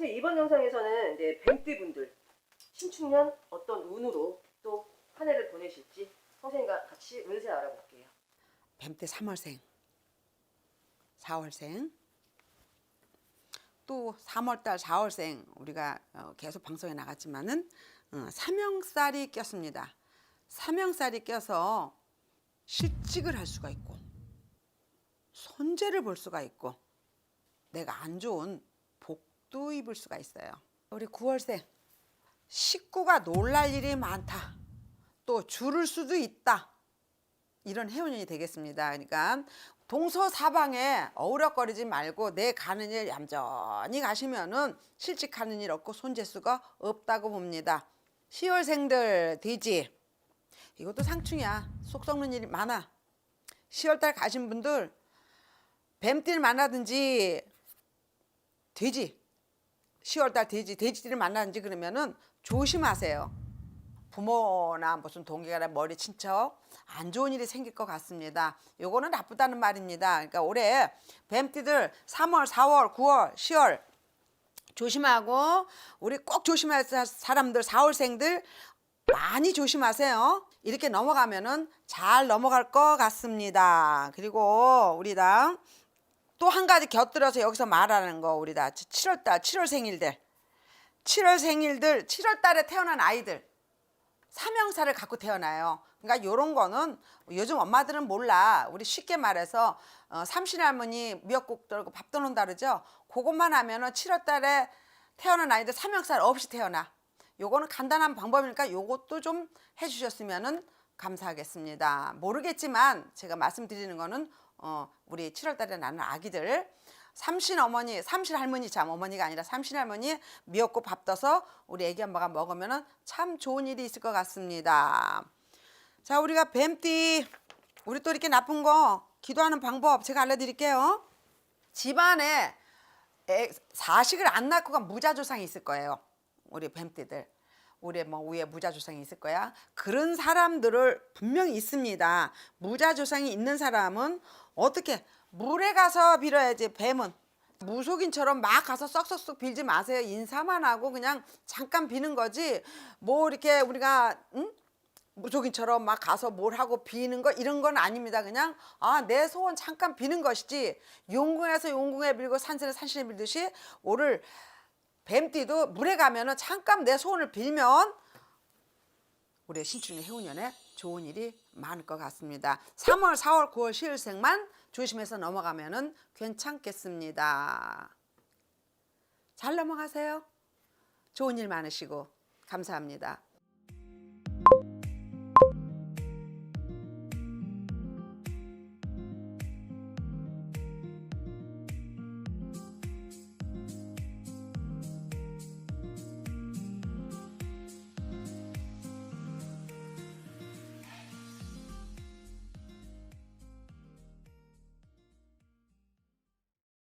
선생님 이번 영상에서는 이제 뱀띠분들 신축년 어떤 운으로 또 한 해를 보내실지 선생님과 같이 운세 알아볼게요. 뱀때 3월생, 4월생, 또 3월달 4월생 우리가 어, 계속 방송에 나갔지만은 어, 삼형살이 꼈습니다. 삼형살이 껴서 실직을 할 수가 있고 손재를 볼 수가 있고 내가 안 좋은 복 도 입을 수가 있어요. 우리 9월생 식구가 놀랄 일이 많다. 또 줄을 수도 있다. 이런 해운년이 되겠습니다. 그러니까 동서사방에 어우럭거리지 말고 내 가는 일 얌전히 가시면은 실직하는 일 없고 손재수가 없다고 봅니다. 10월생들 돼지 이것도 상충이야. 속 썩는 일이 많아. 10월달 가신 분들 뱀띠를 만나든지 돼지 10월 달 돼지 돼지띠를 만나든지 그러면은 조심하세요. 부모나 무슨 동기가 머리 친척 안 좋은 일이 생길 것 같습니다. 요거는 나쁘다는 말입니다. 그러니까 올해 뱀띠들 3월, 4월, 9월, 10월 조심하고 우리 꼭 조심할 사- 사람들 4월생들 많이 조심하세요. 이렇게 넘어가면은 잘 넘어갈 것 같습니다. 그리고 우리 다 또 한 가지 곁들여서 여기서 말하는 거 우리 다 7월달 7월 생일들 7월 생일들 7월 달에 태어난 아이들 삼형사를 갖고 태어나요. 그러니까 요런 거는 요즘 엄마들은 몰라. 우리 쉽게 말해서 어, 삼신 할머니 미역국 들고 밥 떠놓는다 그러죠. 그것만 하면은 7월 달에 태어난 아이들 삼형살 없이 태어나. 요거는 간단한 방법이니까 요것도 좀 해주셨으면은 감사하겠습니다. 모르겠지만 제가 말씀드리는 거는 어, 우리 7월 달에 나는 아기들 삼신 어머니, 삼신 할머니 참 어머니가 아니라 삼신 할머니 미역국 밥 떠서 우리 애기 엄마가 먹으면은 참 좋은 일이 있을 것 같습니다. 자, 우리가 뱀띠 우리 또 이렇게 나쁜 거 기도하는 방법 제가 알려드릴게요. 집안에 애, 사식을 안 낳고 간 무자조상이 있을 거예요. 우리 뱀띠들. 우리 뭐 위에 무자 조상이 있을 거야. 그런 사람들을 분명히 있습니다. 무자 조상이 있는 사람은 어떻게 물에 가서 빌어야지 뱀은 무속인처럼 막 가서 썩썩썩 빌지 마세요. 인사만 하고 그냥 잠깐 비는 거지. 뭐 이렇게 우리가 응? 무속인처럼 막 가서 뭘 하고 비는 거 이런 건 아닙니다. 그냥 아 내 소원 잠깐 비는 것이지 용궁에서 용궁에 빌고 산신에 산신에 빌듯이 오를 뱀띠도 물에 가면은 잠깐 내 소원을 빌면 우리 신춘의 해운년에 좋은 일이 많을 것 같습니다. 3월, 4월, 9월, 10월생만 조심해서 넘어가면은 괜찮겠습니다. 잘 넘어가세요. 좋은 일 많으시고 감사합니다.